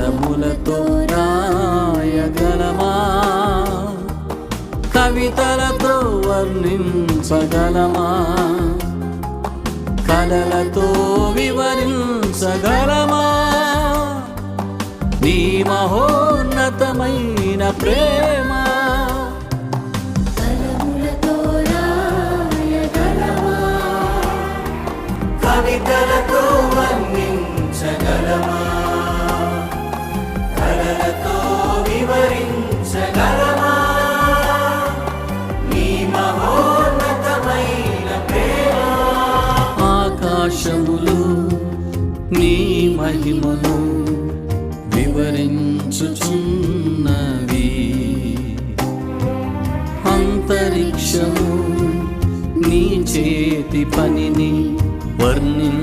కలములతో రాయగలమా? కవితలతో వర్ణించగలమా? కలలతో వివరించగలమా? నీ మహోన్నతమైన ప్రేమ నీ మహిమను వివరించుచున్నవి. అంతరిక్షము నీ చేతి పనిని వర్ణించుచున్నది.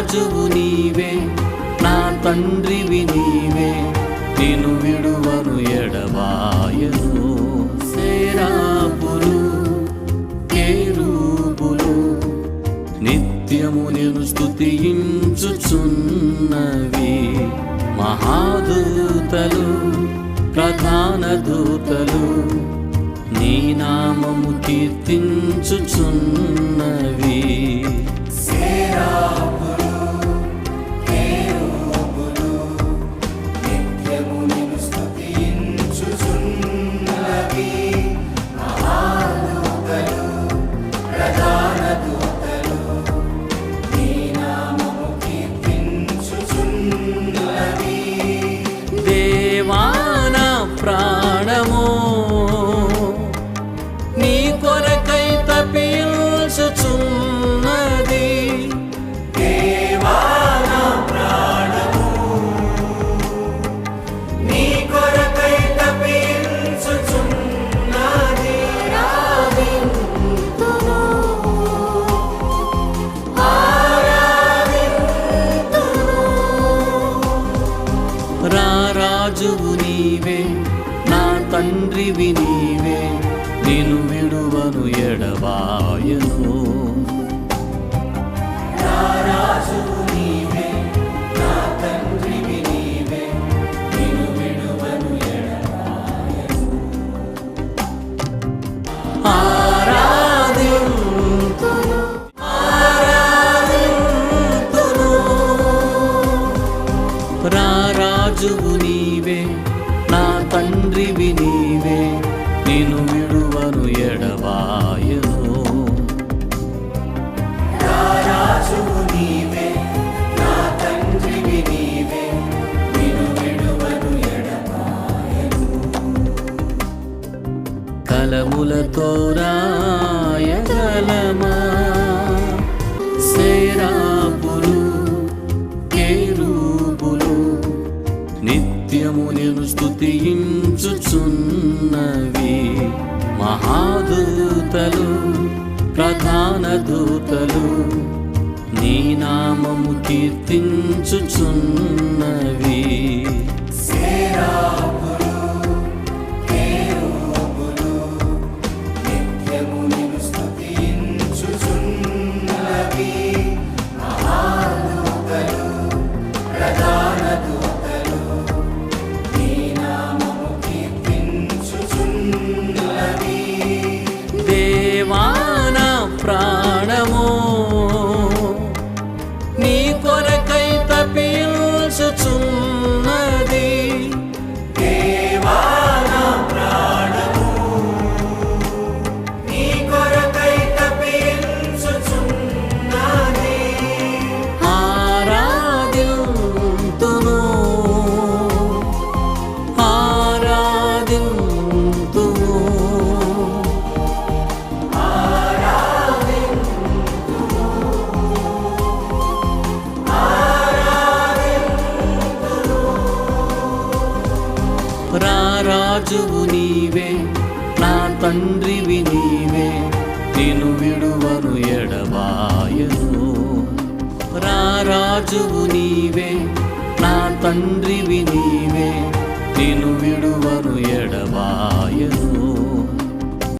రాజువు నీవే నా తండ్రివి నీవే నేను విడువను ఎడవాయను సేరాపులు కేరూపులు నిత్యము నేను స్థుతించుచున్నవి మహాదూతలు ప్రధాన దూతలు నీ నామము కీర్తించుచున్నవి. సేరా రాజువు నీవే నా తండ్రివి నీవే నేను విడువను ఎడబాయను. రాజువు కలములతో రాయగలమా సేరాపులు కేరూపులు నిత్యము నేను స్థుతించుచున్నవి మహాదూతలు ప్రధాన దూతలు నీ నామము కీర్తించుచున్నవి. దేవాన రాజువు నీవే నా తండ్రివి నీవే నేను విడువను ఎడబాయను. రా రాజువు నీవే నా తండ్రివి నీవే నేను విడువను ఎడబాయను.